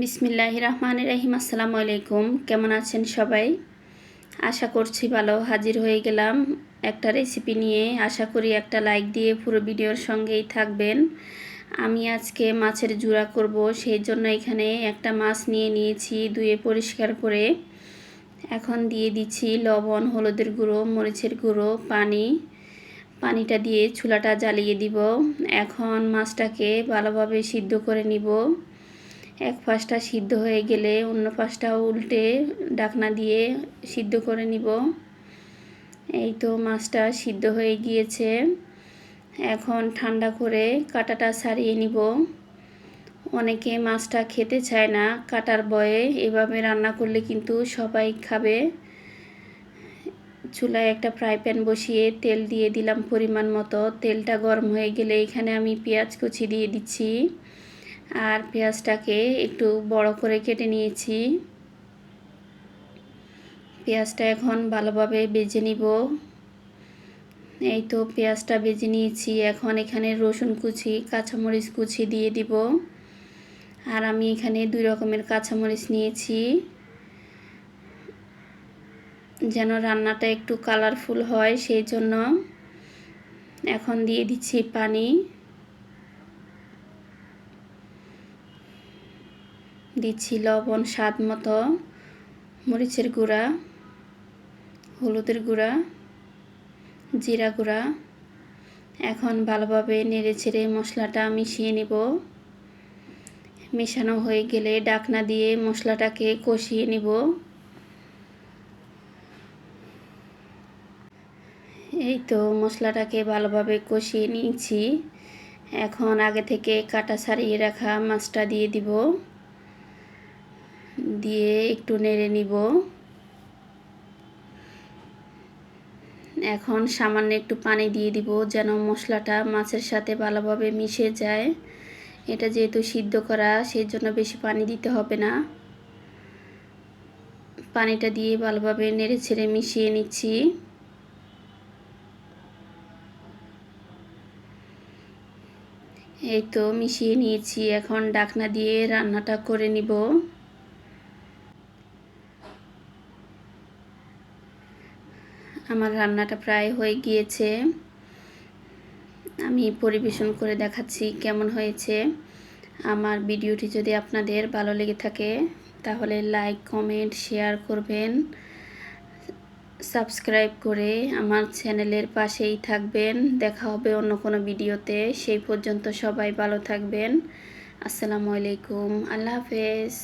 বিসমিল্লাহ রহমান রাহিম আসসালামু আলাইকুম। কেমন আছেন সবাই? আশা করছি ভালো। হাজির হয়ে গেলাম একটা রেসিপি নিয়ে। আশা করি একটা লাইক দিয়ে পুরো ভিডিওর সঙ্গেই থাকবেন। আমি আজকে মাছের জুড়া করব, সেই জন্য এখানে একটা মাছ নিয়ে নিয়েছি ধুয়ে পরিষ্কার করে। এখন দিয়ে দিচ্ছি লবণ, হলুদের গুঁড়ো, মরিচের গুঁড়ো, পানি। পানিটা দিয়ে চুলাটা জ্বালিয়ে দিব। এখন মাছটাকে ভালোভাবে সিদ্ধ করে নিব। এক পাশটা সিদ্ধ হয়ে গেলে অন্য পাশটাও উল্টে ডাকনা দিয়ে সিদ্ধ করে নিব। এই তো মাছটা সিদ্ধ হয়ে গিয়েছে। এখন ঠান্ডা করে কাটাটা সারিয়ে নিব। অনেকে মাছটা খেতে চায় না, কাটার বয়ে এভাবে রান্না করলে কিন্তু সবাই খাবে। চুলায় একটা ফ্রাই প্যান বসিয়ে তেল দিয়ে দিলাম পরিমাণ মতো। তেলটা গরম হয়ে গেলে এখানে আমি পেঁয়াজ কুচি দিয়ে দিচ্ছি। আর পেঁয়াজটাকে একটু বড় করে কেটে নিয়েছি। পেঁয়াজটা এখন ভালোভাবে বেজে নিব। এই তো পেঁয়াজটা বেজে নিয়েছি। এখন এখানে রসুন কুচি, কাঁচামরিচ কুচি দিয়ে দিব। আর আমি এখানে দুই রকমের কাঁচামরিচ নিয়েছি। যেন রান্নাটা একটু কালারফুল হয়, সেই জন্য এখন দিয়ে দিচ্ছি পানি। দিচ্ছি লবণ, স্বাদ মতো, মরিচের গুঁড়া, হলুদের গুঁড়া, জিরা গুঁড়া। এখন ভালোভাবে নেড়ে ছেড়ে মশলাটা মিশিয়ে নেব। মেশানো হয়ে গেলে ডাকনা দিয়ে মশলাটাকে কষিয়ে নিব। এই তো মশলাটাকে ভালোভাবে কষিয়ে নিয়েছি। এখন আগে থেকে কাটা সারিয়ে রাখা মাছটা দিয়ে দিব। দিয়ে একটু নেড়ে নিব। এখন সামান্য একটু পানি দিয়ে দিব যেন মশলাটা মাছের সাথে ভালোভাবে মিশে যায়। এটা যেহেতু সিদ্ধ করা, সেই জন্য বেশি পানি দিতে হবে না। পানিটা দিয়ে ভালোভাবে নেড়ে ছেড়ে মিশিয়ে নিচ্ছি। এই তো মিশিয়ে নিয়েছি। এখন ডাকনা দিয়ে রান্নাটা করে নিব। আমার রান্নাটা প্রায় হয়ে গিয়েছে। আমি পরিবেশন করে দেখাচ্ছি কেমন হয়েছে। আমার ভিডিওটি যদি আপনাদের ভালো লেগে থাকে, তাহলে লাইক, কমেন্ট, শেয়ার করবেন। সাবস্ক্রাইব করে আমার চ্যানেলের পাশেই থাকবেন। দেখা হবে অন্য কোনো ভিডিওতে। সেই পর্যন্ত সবাই ভালো থাকবেন। আসসালামু আলাইকুম। আল্লাহ হাফেজ।